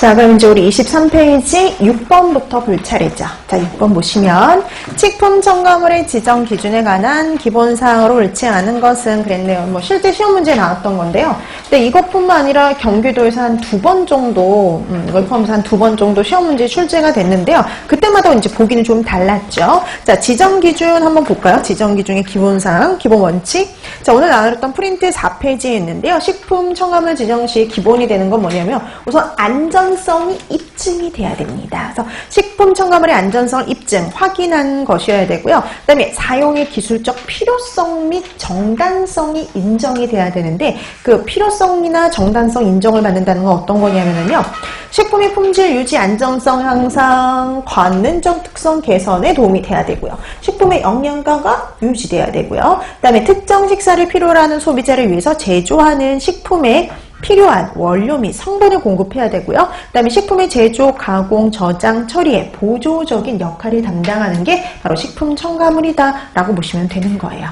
자, 그럼 이제 우리 23페이지 6번부터 볼 차례죠. 자, 6번 보시면 식품 첨가물의 지정 기준에 관한 기본 사항으로 옳지 않은 것은 그랬네요. 뭐 실제 시험 문제에 나왔던 건데요. 근데 이것뿐만 아니라 경기도에서 한 두 번 정도, 음, 이걸 포함해서 한 두 번 정도 시험 문제 출제가 됐는데요. 그때마다 이제 보기는 좀 달랐죠. 자, 지정 기준 한번 볼까요? 지정 기준의 기본 사항, 기본 원칙. 자, 오늘 나눴던 프린트 4페이지에 있는데요. 식품 첨가물 지정 시 기본이 되는 건 뭐냐면 우선 안전 성이 입증이 돼야 됩니다. 그래서 식품 첨가물의 안전성 입증 확인한 것이어야 되고요. 그다음에 사용의 기술적 필요성 및 정당성이 인정이 돼야 되는데 그 필요성이나 정당성 인정을 받는다는 건 어떤 거냐면요. 식품의 품질 유지 안전성 향상, 관능적 특성 개선에 도움이 돼야 되고요. 식품의 영양가가 유지돼야 되고요. 그다음에 특정 식사를 필요로 하는 소비자를 위해서 제조하는 식품의 필요한 원료 및 성분을 공급해야 되고요. 그 다음에 식품의 제조, 가공, 저장, 처리에 보조적인 역할을 담당하는 게 바로 식품 첨가물이다라고 보시면 되는 거예요.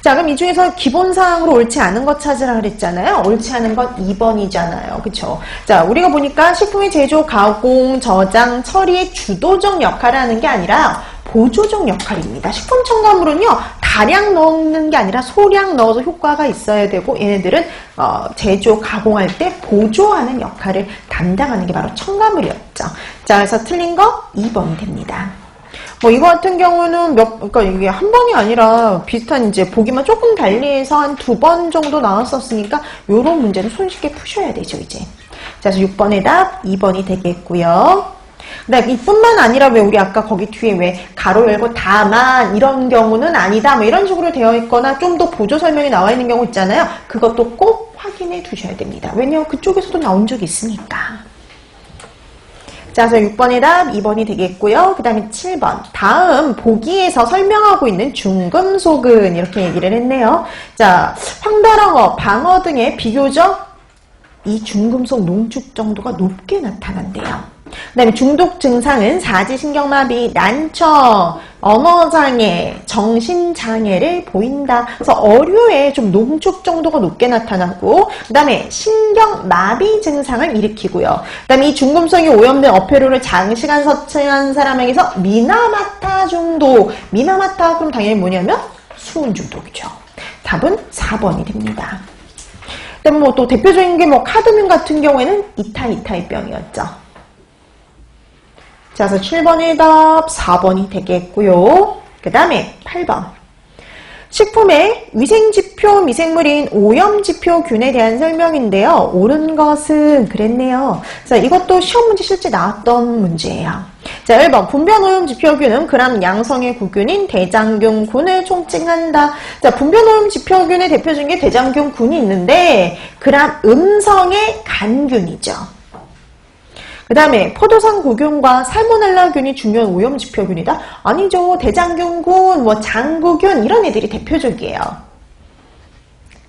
자, 그럼 이 중에서 기본사항으로 옳지 않은 것 찾으라 그랬잖아요. 옳지 않은 것 2번이잖아요. 그쵸? 자, 우리가 보니까 식품의 제조, 가공, 저장, 처리의 주도적 역할을 하는 게 아니라 보조적 역할입니다. 식품 첨가물은요, 다량 넣는 게 아니라 소량 넣어서 효과가 있어야 되고, 얘네들은 어, 제조, 가공할 때 보조하는 역할을 담당하는 게 바로 첨가물이었죠. 자, 그래서 틀린 거 2번이 됩니다. 뭐 이거 같은 경우는 몇 그러니까 이게 한 번이 아니라 비슷한 이제 보기만 조금 달리해서 한 두 번 정도 나왔었으니까 요런 문제는 손쉽게 푸셔야 되죠 이제 자 그래서 6번의 답 2번이 되겠고요 근데 이뿐만 아니라 왜 우리 아까 거기 뒤에 왜 가로 열고 다만 이런 경우는 아니다 뭐 이런 식으로 되어 있거나 좀 더 보조 설명이 나와 있는 경우 있잖아요 그것도 꼭 확인해 두셔야 됩니다 왜냐면 그쪽에서도 나온 적이 있으니까 자, 그래서 6번의 답 2번이 되겠고요. 그 다음에 7번. 다음 보기에서 설명하고 있는 중금속은 이렇게 얘기를 했네요. 자, 황달황어, 방어 등의 비교적 이 중금속 농축 정도가 높게 나타난대요. 그 다음에 중독 증상은 사지 신경마비, 난청, 언어장애, 정신장애를 보인다. 그래서 어류에 좀 농축 정도가 높게 나타나고 그 다음에 신경마비 증상을 일으키고요. 그 다음에 이 중금속이 오염된 어패류를 장시간 섭취한 사람에게서 미나마타 중독. 미나마타 그럼 당연히 뭐냐면 수은 중독이죠. 답은 4번이 됩니다. 그다음에 뭐또 대표적인 게 뭐 카드뮴 같은 경우에는 이타 이타의 병이었죠. 자, 그래서 7번의 답 4번이 되겠고요. 그 다음에 8번. 식품의 위생지표 미생물인 오염지표균에 대한 설명인데요. 옳은 것은 그랬네요. 자, 이것도 시험 문제 실제 나왔던 문제예요. 자, 1번. 분변 오염지표균은 그람 양성의 구균인 대장균군을 총칭한다. 자, 분변 오염지표균의 대표적인 게 대장균군이 있는데 그람 음성의 간균이죠. 그 다음에 포도상 구균과 살모넬라균이 중요한 오염지표균이다? 아니죠. 대장균군, 뭐 장구균 이런 애들이 대표적이에요.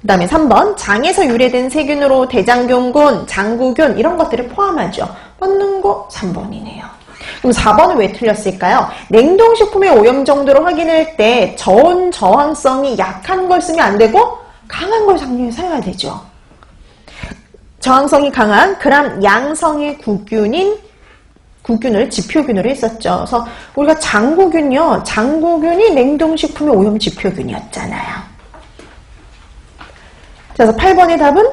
그 다음에 3번 장에서 유래된 세균으로 대장균군, 장구균 이런 것들을 포함하죠. 맞는 거 3번이네요. 그럼 4번은 왜 틀렸을까요? 냉동식품의 오염 정도를 확인할 때 저온 저항성이 약한 걸 쓰면 안 되고 강한 걸 장류에 사용해야 되죠. 저항성이 강한 그람 양성의 구균인 구균을 지표균으로 했었죠. 그래서 우리가 장구균요. 장구균이 냉동식품의 오염 지표균이었잖아요. 그래서 8번의 답은